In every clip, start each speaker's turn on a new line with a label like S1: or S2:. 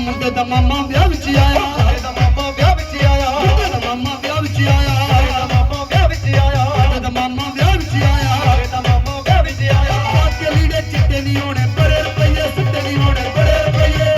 S1: ਮੁੰਡੇ ਦਾ ਮਾਮਾ ਵਿਆਹ ਵਿੱਚ ਆਇਆ।
S2: ਮੁੰਡੇ ਵਿੱਚ ਆਇਆ।
S1: ਮਾਮਾ ਵਿਆਹ ਆਇਆ।
S2: ਮੁੰਡੇ ਵਿੱਚ ਆਇਆ।
S1: ਮਾਮਾ ਵਿਆਹ ਆਇਆ।
S2: ਮਾਮਾ ਵਿਆਹ ਵਿੱਚ ਆਇਆ।
S1: ਲੀੜੇ ਚਿੱਟੇ ਨਹੀਂ ਹੋਣੇ, ਬੜੇ ਰੁਪਈਏ ਸਿੱਧੇ ਨਹੀਂ ਹੋਣੇ, ਬੜੇ ਰੁਪਈਏ।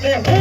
S1: Gracias.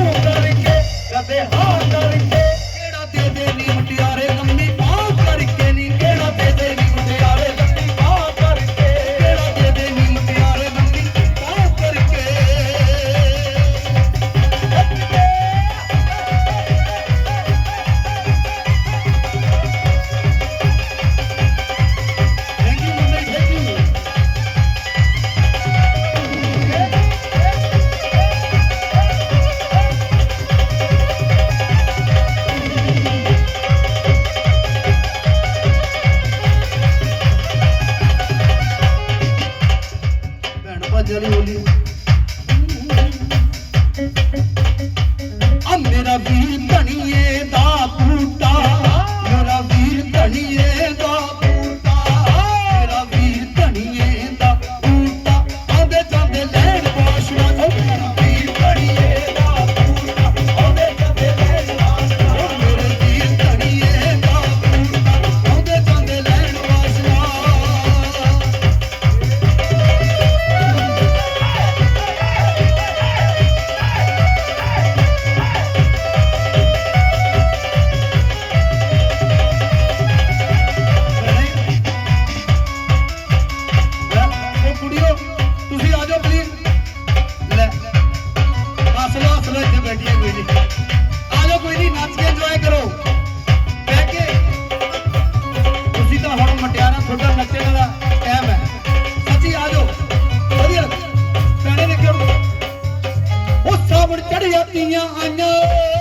S1: I know.